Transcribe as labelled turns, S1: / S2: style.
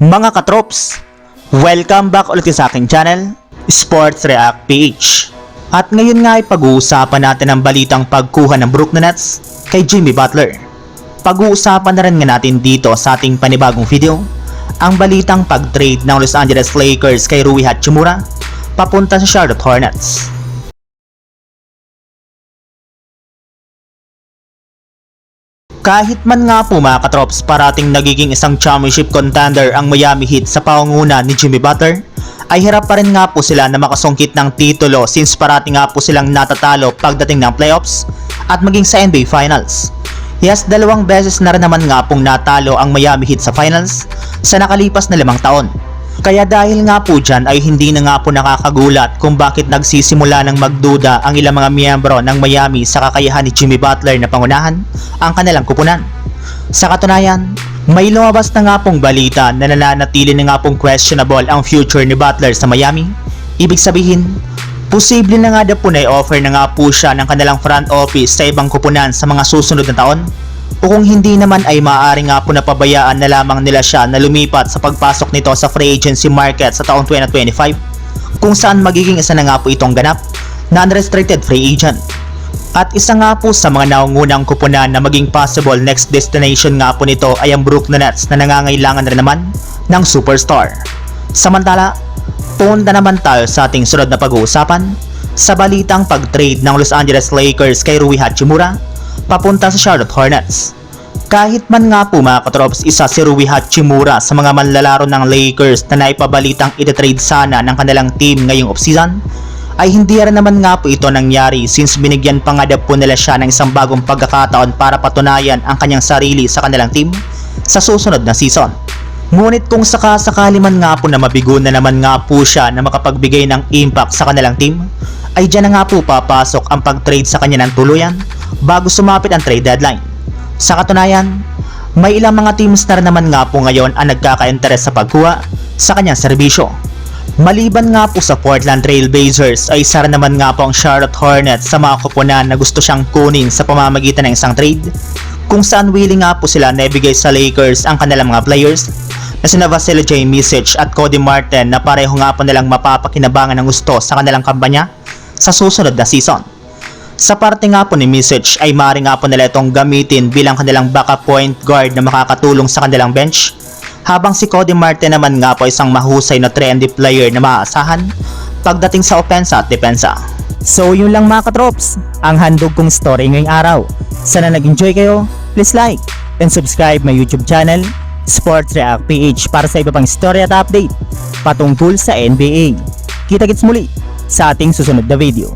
S1: Mga katrops, welcome back ulit sa aking channel, Sports React PH. At ngayon nga ay pag-uusapan natin ang balitang pagkuha ng Brooklyn Nets kay Jimmy Butler. Pag-uusapan na rin nga natin dito sa ating panibagong video, ang balitang pag-trade ng Los Angeles Lakers kay Rui Hachimura papunta sa Charlotte Hornets. Kahit man nga po mga katrops parating nagiging isang championship contender ang Miami Heat sa pangunguna ni Jimmy Butler, ay hirap pa rin nga po sila na makasungkit ng titulo since parating nga po silang natatalo pagdating ng playoffs at maging sa NBA Finals. Yes, dalawang beses na rin naman nga pong natalo ang Miami Heat sa finals sa nakalipas na limang taon. Kaya dahil nga po dyan ay hindi na nga po nakakagulat kung bakit nagsisimula ng magduda ang ilang mga miyembro ng Miami sa kakayahan ni Jimmy Butler na pangunahan ang kanilang kupunan. Sa katunayan, may lumabas na nga pong balita na nananatili na nga pong questionable ang future ni Butler sa Miami. Ibig sabihin, posible na nga daw po na i-offer na nga po siya ng kanilang front office sa ibang kupunan sa mga susunod na taon o kung hindi naman ay maaari nga po napabayaan na lamang nila siya na lumipat sa pagpasok nito sa free agency market sa taong 2025 kung saan magiging isa na nga po itong ganap na unrestricted free agent. At isa nga po sa mga naungunang kupunan na maging possible next destination nga po nito ay ang Brooklyn Nets na nangangailangan rin naman ng superstar. Samantala, punta naman tayo sa ating sunod na pag-uusapan sa balitang pag-trade ng Los Angeles Lakers kay Rui Hachimura papunta sa Charlotte Hornets. Kahit man nga po mga katrops isa si Rui Hachimura sa mga manlalaro ng Lakers na naipabalitang ititrade sana ng kanilang team ngayong offseason, ay hindi rin naman nga po ito nangyari since binigyan pa nga po nila siya ng isang bagong pagkakataon para patunayan ang kanyang sarili sa kanilang team sa susunod na season. Ngunit kung sakasakali man nga po na mabigo na naman nga po siya na makapagbigay ng impact sa kanilang team, ay dyan na nga po papasok ang pag-trade sa kanya ng tuluyan bago sumapit ang trade deadline. Sa katunayan, may ilang mga teams na naman nga po ngayon ang nagkaka-interes sa pagkuha sa kanyang serbisyo. Maliban nga po sa Portland Trail Blazers ay isa naman nga po ang Charlotte Hornets sa mga kupunan na gusto siyang kunin sa pamamagitan ng isang trade kung saan willing nga po sila na ibigay sa Lakers ang kanilang mga players na sina Vasily J. Misic at Cody Martin na pareho nga po nilang mapapakinabangan ng gusto sa kanilang kampanya sa susunod na season. Sa parte nga po ni Misic ay maaari nga po nila itong gamitin bilang kanilang backup point guard na makakatulong sa kanilang bench habang si Cody Martin naman nga po isang mahusay na trendy player na maaasahan pagdating sa opensa at depensa. So yun lang mga katrops, ang handog kong story ngayong araw. Sana nag-enjoy kayo, please like and subscribe my YouTube channel, Sports React PH para sa iba pang story at update patungkol sa NBA. Kita-kits muli sa ating susunod na video.